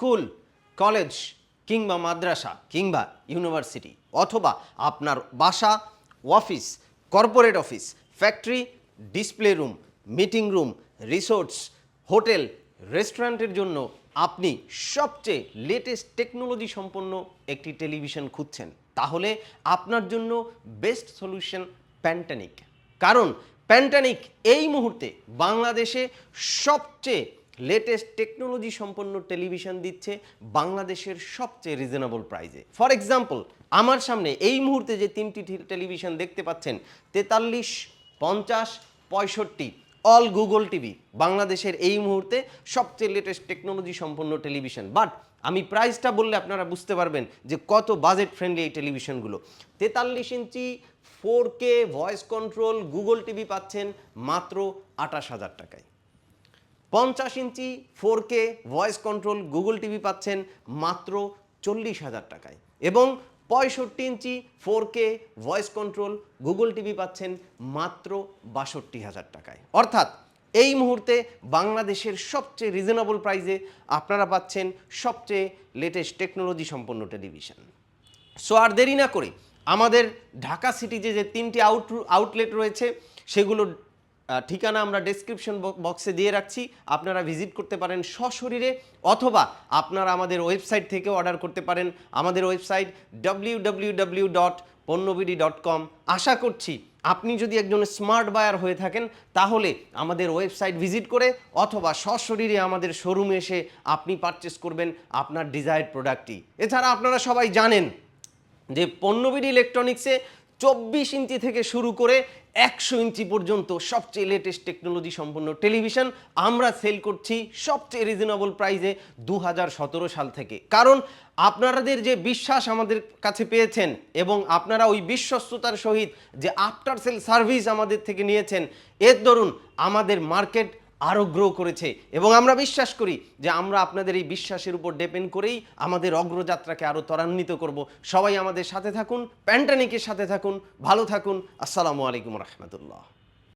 School, college কিংবা মাদ্রাসা কিংবা university অথবা আপনার বাসা, office, corporate office, factory, display room, meeting room, resorts, hotel, রেস্টুরেন্টের জন্য আপনি সবচেয়ে লেটেস্ট টেকনোলজি সম্পন্ন একটি টেলিভিশন খুঁজছেন। তাহলে আপনার জন্য বেস্ট সলিউশন প্যান্টানিক। কারণ প্যান্টানিক এই মুহূর্তে বাংলাদেশে সবচেয়ে লেটেস্ট টেকনোলজি সম্পন্ন টেলিভিশন দিচ্ছে বাংলাদেশের সবচেয়ে রিজনেবল প্রাইজে ফর এক্সাম্পল আমার সামনে এই মুহূর্তে যে তিনটি টেলিভিশন দেখতে পাচ্ছেন, তেতাল্লিশ, পঞ্চাশ, পঁয়ষট্টি অল গুগল টিভি বাংলাদেশের এই মুহূর্তে সবচেয়ে লেটেস্ট টেকনোলজি সম্পন্ন টেলিভিশন বাট আমি প্রাইসটা বললে আপনারা বুঝতে পারবেন যে কত বাজেট ফ্রেন্ডলি এই টেলিভিশনগুলো তেতাল্লিশ inch four K voice control Google TV পাচ্ছেন মাত্র আঠাশ হাজার টাকায়। পঞ্চাশ inch four K voice control Google TV পাচ্ছেন মাত্র চল্লিশ হাজার টাকায়। এবং পঁয়ষট্টি inch four K voice control Google TV পাচ্ছেন মাত্র বাষট্টি হাজার টাকায়। অর্থাৎ এই মুহূর্তে বাংলাদেশের সবচেয়ে রিজনেবল প্রাইসে আপনারা পাচ্ছেন সবচেয়ে লেটেস্ট টেকনোলজি সম্পন্ন টেলিভিশন। সো আর দেরি না করে আমাদের ঢাকা সিটিতে যে তিনটি আউট আউটলেট রয়েছে, সেগুলো ঠিকানা আমরা ডেসক্রিপশন বক্সে দিয়ে রাখছি। আপনারা ভিজিট করতে পারেন সশরীরে অথবা আপনারা আমাদের ওয়েবসাইট থেকে অর্ডার করতে পারেন। আমাদের website W dot dot com আশা করছি আপনি যদি একজন স্মার্ট বায়ার হয়ে থাকেন, তাহলে আমাদের ওয়েবসাইট ভিজিট করে অথবা সশরীরে আমাদের শোরুমে এসে আপনি পারচেস করবেন আপনার ডিজায়ার্ড প্রোডাক্টটি এছাড়া আপনারা সবাই জানেন যে পণ্যবিডি ইলেকট্রনিক্সে চব্বিশ ইঞ্চি থেকে শুরু করে একশো ইঞ্চি পর্যন্ত সবচেয়ে লেটেস্ট টেকনোলজি সম্পন্ন টেলিভিশন আমরা সেল করছি সবচেয়ে রিজনেবল প্রাইসে দু হাজার সতেরো সাল থেকে। কারণ আপনাদের যে বিশ্বাস আমাদের কাছে পেয়েছেন এবং আপনারা ওই বিশ্বস্ততার সহিত যে আফটার সেল সার্ভিস আমাদের থেকে নিয়েছেন, এর দরুন আমাদের মার্কেট আরও গ্রো করেছে। এবং আমরা বিশ্বাস করি যে আমরা আপনাদের এই বিশ্বাসের উপর ডিপেন্ড করেই আমাদের অগ্রযাত্রাকে আরও ত্বরান্বিত করব। সবাই আমাদের সাথে থাকুন প্যান্টানিকের সাথে থাকুন, ভালো থাকুন। আসসালামু আলাইকুম রহমতুল্লাহ।